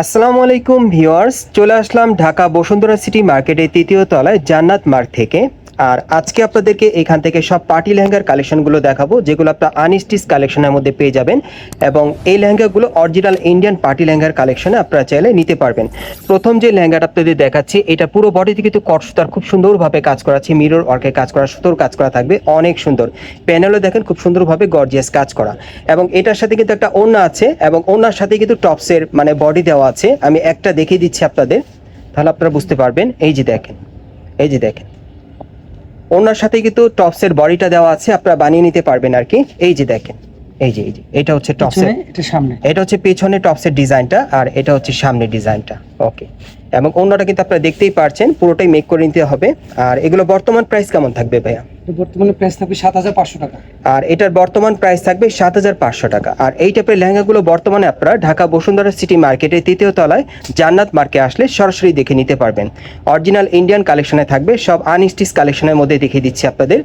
আসসালামু আলাইকুম ভিউয়ার্স চলে আসলাম ঢাকা বসুন্ধরা সিটি মার্কেটের তৃতীয় তলায় জান্নাত মার্গ থেকে। আর আজকে আপনাদেরকে এখান থেকে সব পার্টি লেহেঙ্গার কালেকশনগুলো দেখাবো, যেগুলো আপনার আনস্টিচ কালেকশনের মধ্যে পেয়ে যাবেন এবং এই লেহেঙ্গাগুলো অরিজিনাল ইন্ডিয়ান পার্টি লেহেঙ্গার কালেকশনে আপনারা চাইলে নিতে পারবেন। প্রথম যে লেহেঙ্গাটা আপনাদের দেখাচ্ছি, এটা পুরো বডিতে কিন্তু কট সুতার খুব সুন্দরভাবে কাজ করা আছে মিরর ওয়ার্কে কাজ করা, সুতোর কাজ করা থাকবে, অনেক সুন্দর। প্যানেলও দেখেন খুব সুন্দরভাবে গর্জিয়াস কাজ করা। এবং এটার সাথে কিন্তু একটা ওড়না আছে এবং ওড়নার সাথে কিন্তু টপসের মানে বডি দেওয়া আছে। আমি একটা দেখিয়ে দিচ্ছি আপনাদের, তাহলে আপনারা বুঝতে পারবেন। এই যে দেখেন, এই যে দেখেন। ওনার সাথে কিন্তু টপসের বডিটা দেওয়া আছে আপনারা বানিয়ে নিতে পারবেন আর কি। এই যে দেখেন এই যে এই যে এটা হচ্ছে টপসের এটা সামনে। এটা হচ্ছে পেছনে টপসের ডিজাইনটা আর এটা হচ্ছে সামনে ডিজাইনটা। ওকে এবং অন্যটা কিন্তু আপনারা দেখতেই পারছেন পুরোটাই মেক করে নিতে হবে। আর এগুলো বর্তমান প্রাইস কেমন থাকবে ভাইয়া? বর্তমানে প্রাইস থাকবে সাত হাজার পাঁচশো টাকা। আর এটার বর্তমান প্রাইস থাকবে সাত হাজার পাঁচশো টাকা। আর এই টাইপের লেহেঙ্গাগুলো বর্তমানে আপনারা ঢাকা বসুন্ধরা সিটি মার্কেটের তৃতীয় তলায় জান্নাত মার্কে আসলে সরাসরি দেখে নিতে পারবেন। অরিজিনাল ইন্ডিয়ান কালেকশনে থাকবে, সব আনস্টিচ কালেকশনের মধ্যে দেখিয়ে দিচ্ছি আপনাদের।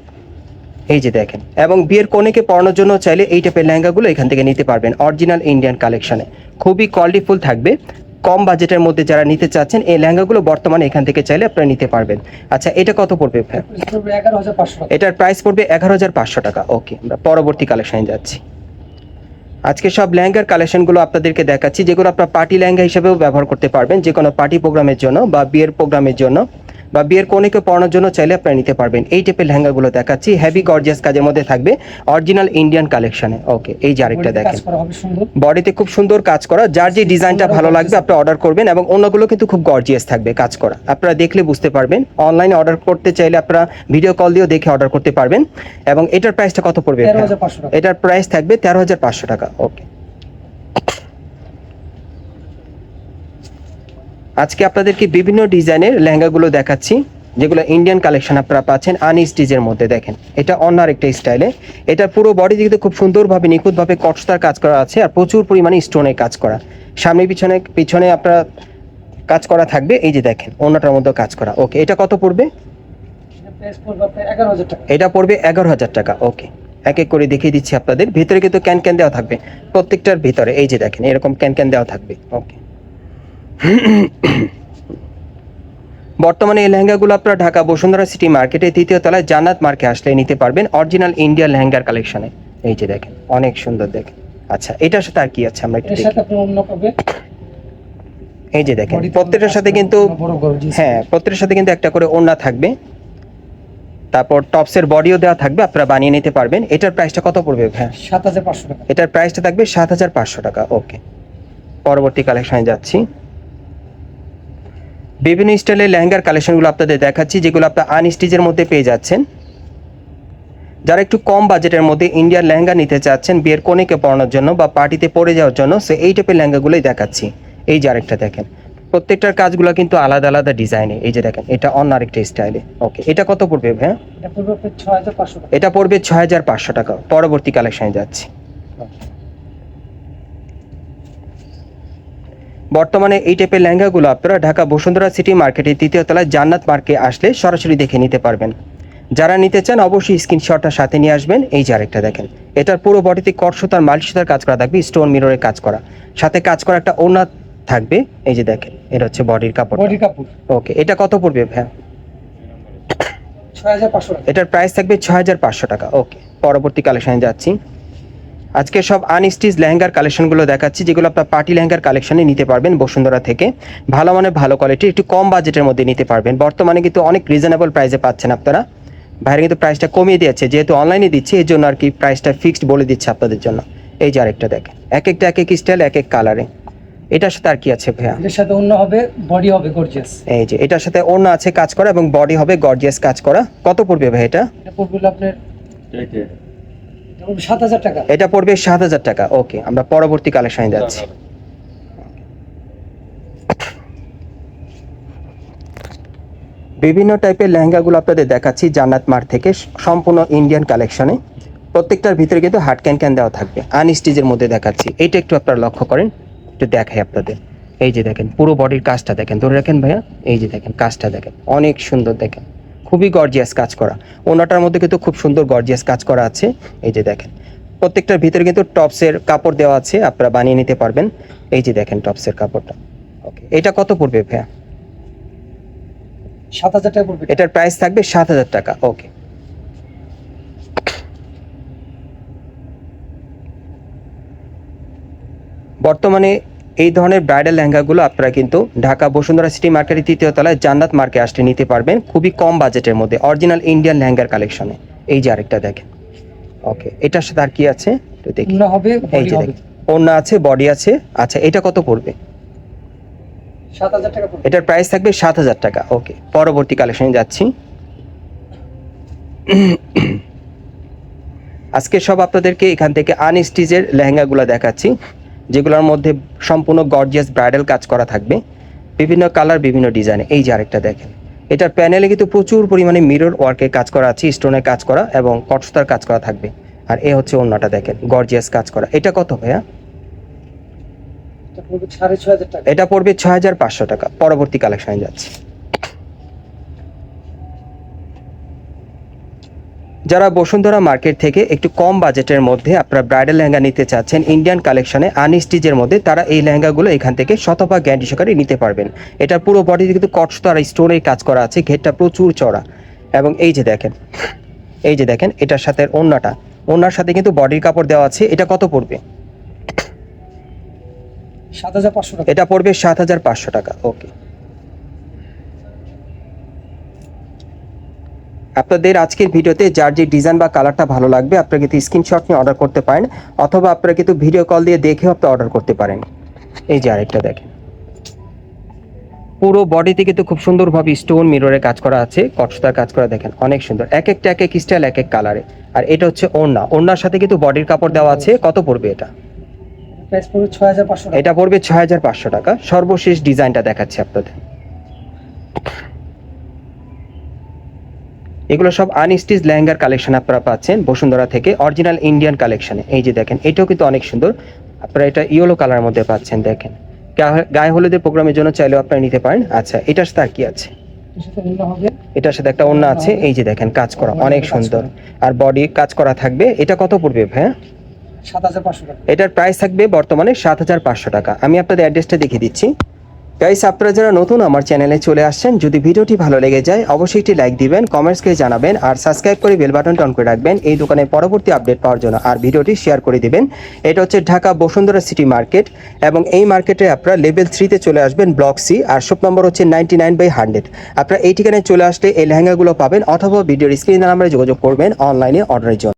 এই যে দেখেন, এবং বিয়ের কনেকে পরানোর জন্য চাইলে এই টাইপের লেহেঙ্গাগুলো এখান থেকে নিতে পারবেন অরিজিনাল ইন্ডিয়ান কালেকশনে খুবই কোয়ালিটিফুল থাকবে। কম বাজেটের মধ্যে যারা নিতে চাচ্ছেন এই লেহেঙ্গাগুলো বর্তমানে এখান থেকে চাইলে আপনারা নিতে পারবেন। আচ্ছা এটা কত পড়বে এটার প্রাইস পড়বে এগারো হাজার পাঁচশো টাকা। ওকে আমরা পরবর্তী কালেকশনে যাচ্ছি। আজকে সব লেহেঙ্গার কালেকশনগুলো আপনাদেরকে দেখাচ্ছি যেগুলো আপনার পার্টি লেহেঙ্গা হিসেবেও ব্যবহার করতে পারবেন যে কোনো পার্টি প্রোগ্রামের জন্য বা বিয়ের প্রোগ্রামের জন্য। বা বিয়ের কনেকে পড়ানোর জন্য চাইলে আপনারা নিতে পারবেন। এই টাইপের লেহেঙ্গাগুলো দেখাচ্ছি। হেভি গর্জিয়াস কাজের মধ্যে থাকবে অরিজিনাল ইন্ডিয়ান কালেকশনে ওকে এই যে আরেকটা দেখেন। বডিতে খুব সুন্দর কাজ করা। যার যে ডিজাইনটা ভালো লাগবে আপনি অর্ডার করবেন এবং অন্যগুলো কিন্তু খুব গর্জিয়াস থাকবে কাজ করা। আপনারা দেখলে বুঝতে পারবেন। অনলাইনে অর্ডার করতে চাইলে আপনারা ভিডিও কল দিয়েও দেখে অর্ডার করতে পারবেন। এবং এটার প্রাইসটা কত পড়বে এটার প্রাইস থাকবে তেরো হাজার পাঁচশো টাকা। ওকে আজকে আপনাদেরকে বিভিন্ন ডিজাইনের লেহেঙ্গাগুলো দেখাচ্ছি, যেগুলো ইন্ডিয়ান কালেকশন আপনারা পাচ্ছেন আনস্টিচের মধ্যে দেখেন। এটা অন্য আরেকটা স্টাইলে। এটা পুরো বডি দিকে খুব সুন্দরভাবে, নিখুঁতভাবে কটস্তার কাজ করা আছে আর প্রচুর পরিমাণে স্টোনের কাজ করা। সামনে পিছনে পিছনে আপনারা কাজ করা থাকবে, এই যে দেখেন, অন্যটার মধ্যে কাজ করা। ওকে এটা কত পড়বে? এটা পড়বে এগারো হাজার টাকা ওকে এক এক করে দেখিয়ে দিচ্ছি আপনাদের। ভিতরে কিন্তু ক্যান ক্যান দেওয়া থাকবে, প্রত্যেকটার ভিতরে, এই যে দেখেন, এরকম ক্যান ক্যান দেওয়া থাকবে ওকে বর্তমানে এই লেহেঙ্গাগুলো আপনারা ঢাকা বসুন্ধরা সিটি মার্কেটে তৃতীয় তলায় জান্নাত মার্কে আসলে নিতে পারবেন অরিজিনাল ইন্ডিয়ান লেহেঙ্গার কালেকশনে। এই যে দেখেন অনেক সুন্দর দেখেন। আচ্ছা এটার সাথে আর কি আছে আমরা একটু এই যে দেখেন প্রত্যেকটার সাথে কিন্তু হ্যাঁ প্রত্যেকটার সাথে কিন্তু একটা করে ওড়না থাকবে। তারপর টপসের বডিও দেওয়া থাকবে আপনারা বানিয়ে নিতে পারবেন। এটার প্রাইসটা কত পড়বে হ্যাঁ সাত হাজার পাঁচশো টাকা। এটার প্রাইসটা থাকবে সাত হাজার পাঁচশো টাকা ওকে পরবর্তী কালেকশনে যাচ্ছি। বিভিন্ন স্টাইলের লেহেঙ্গার কালেকশনগুলো আপনাদের দেখাচ্ছি যেগুলো আপনার আনস্টিচের মধ্যে পেয়ে যাচ্ছেন। যারা একটু কম বাজেটের মধ্যে ইন্ডিয়ান লেহেঙ্গা নিতে চাচ্ছেন বিয়ের কনেকে পরানোর জন্য বা পার্টিতে পরে যাওয়ার জন্য সে এই টাইপের লেহেঙ্গাগুলোই দেখাচ্ছি। এই যে আরেকটা দেখেন প্রত্যেকটার কাজগুলো কিন্তু আলাদা আলাদা ডিজাইনে। এই যে দেখেন এটা অন্য আরেকটা স্টাইলে। ওকে এটা কত পড়বে হ্যাঁ এটা পড়বে ছয় হাজার পাঁচশো টাকা। পরবর্তী কালেকশনে যাচ্ছি। বর্তমানে এই টাইপের লেহেঙ্গাগুলো আপনারা ঢাকা বসুন্ধরা সিটি মার্কেটের তৃতীয় তলায় জান্নাত মার্কে আসলে সরাসরি দেখে নিতে পারবেন। যারা নিতে চান অবশ্যই স্ক্রিনশটটা সাথে নিয়ে আসবেন। এই যে আরেকটা দেখেন এটার পুরো বডিতে কট সুতার মাল সুতার কাজ করা থাকবে স্টোন মিররের কাজ করা। সাথে কাজ করা একটা ওড়না থাকবে এই যে দেখেন এটা হচ্ছে বডির কাপড় বডি কাপড়। ওকে এটা কত পড়বে ভাই এটার প্রাইস থাকবে ছয় হাজার পাঁচশো টাকা। ওকে পরবর্তী কালেকশনে যাচ্ছি। আজকে সব আনস্টিচ লেহেঙ্গার কালেকশনগুলো দেখাচ্ছি যেগুলো আপনার পার্টি লেহেঙ্গার কালেকশনে নিতে পারবেন বসুন্ধরা থেকে। ভালো মানে ভালো কোয়ালিটি একটু কম বাজেটের মধ্যে নিতে পারবেন। বর্তমানে কিন্তু অনেক রিজনেবল প্রাইসে পাচ্ছেন আপনারা। বাইরে কিন্তু প্রাইসটা কমিয়ে দিয়েছে যেহেতু অনলাইনে দিচ্ছি এই জন্য আর কি প্রাইসটা ফিক্সড বলে দিচ্ছে আপনাদের জন্য। এই যে আরেকটা দেখেন এক একটা এক এক স্টাইল এক এক কালারে এটার সাথে আর কি আছে ভাইয়া? এটার সাথে অন্য হবে বডি হবে গর্জিয়াস এই যে এটার সাথে অন্য আছে কাজ করা এবং বডি হবে গর্জিয়াস কাজ করা। কত পড়বে ভাই এটা? এটা পড়বে আপনার এটা পড়বে সাত হাজার এটা পড়বে সাত হাজার টাকা। ওকে, আমরা পরবর্তী কালেকশনে যাচ্ছি। বিভিন্ন টাইপের লেহেঙ্গাগুলো আপনাদের দেখাচ্ছি জান্নাত মার থেকে, সম্পূর্ণ ইন্ডিয়ান কালেকশনে প্রত্যেকটার ভিতরে কিন্তু হাট ক্যান ক্যান দেওয়া থাকবে। আনস্টিচের মধ্যে দেখাচ্ছি। এইটা একটু আপনারা লক্ষ্য করেন, একটু দেখাই আপনাদের। এই যে দেখেন, পুরো বডির কাজটা দেখেন। ধরে রাখেন ভাইয়া, এই যে দেখেন, কাজটা দেখেন। অনেক সুন্দর দেখেন। খুবই গর্জিয়াস কাজ করা। ওনাটার মধ্যে কিন্তু খুব সুন্দর গর্জিয়াস কাজ করা আছে। এই যে দেখেন প্রত্যেকটার ভিতরে কিন্তু টপসের কাপড় দেওয়া আছে আপনারা বানিয়ে নিতে পারবেন। এই যে দেখেন টপসের কাপড়টা। ওকে এটা কত পড়বে ভাইয়া? সাত হাজার টাকা পড়বে। এটার প্রাইস থাকবে সাত হাজার টাকা ওকে বর্তমানে এই ধরনের ব্রাইডাল লেহেঙ্গাগুলো আপনারা কিন্তু ঢাকা বসুন্ধরা সিটি মার্কেটের তৃতীয় তলায় জান্নাত মার্কে আসতে নিতে পারবেন খুবই কম বাজেটের মধ্যে অরিজিনাল ইন্ডিয়ান লেহেঙ্গার কালেকশনে এই যে আরেকটা দেখেন। ওকে এটার সাথে আর কি আছে? একটু দেখি। হবে এই যে দেখেন আছে বডি আছে। আচ্ছা এটা কত পড়বে? এটার প্রাইস থাকবে সাত হাজার টাকা। ওকে পরবর্তী কালেকশনে যাচ্ছি। আজকে সব আপনাদেরকে এখান থেকে আনস্টিচের লেহেঙ্গাগুলো দেখাচ্ছি। যেগুলোর মধ্যে সম্পূর্ণ গর্জিয়াস ব্রাইডাল কাজ করা থাকবে। বিভিন্ন কালার বিভিন্ন ডিজাইনে এই যে আরেকটা দেখেন। এটার প্যানেলে কিন্তু প্রচুর পরিমাণে মিরর ওয়ার্কে কাজ করা আছে স্টোনের কাজ করা এবং কটস্তার কাজ করা থাকবে। আর এ হচ্ছে অন্যটা দেখেন গর্জিয়াস কাজ করা। এটা কত ভাইয়া? এটা পড়বে ছয় হাজার টাকা। এটা পড়বে ছয় হাজার পাঁচশো টাকা। পরবর্তী কালেকশনে যাচ্ছে। যারা বসুন্ধরা মার্কেট থেকে একটু কম বাজেটের মধ্যে আপনারা ব্রাইডাল লেহেঙ্গা নিতে চাচ্ছেন ইন্ডিয়ান কালেকশনে আনস্টিচের মধ্যে তারা এই লেহেঙ্গাগুলো এখান থেকে শতভাগ গ্যারান্টি সহকারে নিতে পারবেন। এটার পুরো বডিতে কিন্তু কটস আর স্টোনের কাজ করা আছে ঘেরটা প্রচুর চড়া এবং এই যে দেখেন এই যে দেখেন এটার সাথে ওড়নাটা ওড়নার সাথে কিন্তু বডির কাপড় দেওয়া আছে এটা কত পড়বে? সাত হাজার পাঁচশো টাকা। এটা পড়বে সাত হাজার পাঁচশো টাকা ওকে আপনাদের আজকের ভিডিওতে যার যে ডিজাইন বা কালারটা ভালো লাগবে আপনারা কিন্তু স্ক্রিনশট নিয়ে অর্ডার করতে পারেন অথবা আপনারা কিন্তু ভিডিও কল দিয়ে দেখেও আপনি অর্ডার করতে পারেন। এই যে আরেকটা দেখেন। পুরো বডিতে কিন্তু খুব সুন্দরভাবে স্টোন মিররে কাজ করা আছে কটসতার কাজ করা দেখেন অনেক সুন্দর। এক একটা এক এক স্টাইল এক এক কালারে আর এটা হচ্ছে ওড়না। ওড়নার সাথে কিন্তু বডির কাপড় দেওয়া আছে কত পড়বে এটা? এটা পড়বে ছয় হাজার পাঁচশো টাকা। সর্বশেষ ডিজাইনটা দেখাচ্ছি আপনাদের। এগুলো সব আনস্টিচ লেহেঙ্গার কালেকশন আপনারা পাচ্ছেন বসুন্ধরা থেকে অরিজিনাল ইন্ডিয়ান কালেকশনে এই যে দেখেন এটাও কিন্তু অনেক সুন্দর। আপনারা এটা ইয়েলো কালারের মধ্যে পাচ্ছেন দেখেন। গায়ে হলুদের প্রোগ্রামের জন্য চাইলেও আপনারা নিতে পারেন। আচ্ছা এটার সাথে আর কি আছে? এটার সাথে একটা অন্য আছে। এই যে দেখেন কাজ করা অনেক সুন্দর। আর বডি কাজ করা থাকবে। এটা কত পড়বে ভাইয়া? এটার প্রাইস থাকবে বর্তমানে সাত হাজার পাঁচশো টাকা। আমি আপনাদের অ্যাড্রেসটা দেখিয়ে দিচ্ছি। গাইস আপনারা যারা নতুন আমার চ্যানেলে চলে আসছেন, যদি ভিডিওটি ভালো লেগে যায়, অবশ্যই একটি লাইক দিবেন কমেন্টস করে জানাবেন, আর সাবস্ক্রাইব করে বেল বাটনটা অন করে রাখবেন। এই দোকানের পরবর্তী আপডেট পাওয়ার জন্য আর ভিডিওটি শেয়ার করে দিবেন। এটা হচ্ছে ঢাকা বসুন্ধরা সিটি মার্কেট এবং এই মার্কেটে আপনারা লেভেল থ্রিতে চলে আসবেন ব্লক সি আর শপ নম্বর হচ্ছে নাইনটি নাইন বাই হান্ড্রেড আপনারা এই ঠিকানায় চলে আসলে এই লেহেঙ্গাগুলো পাবেন, অথবা ভিডিওর স্ক্রিন নাম্বারে যোগাযোগ করবেন অনলাইনে অর্ডারের জন্য।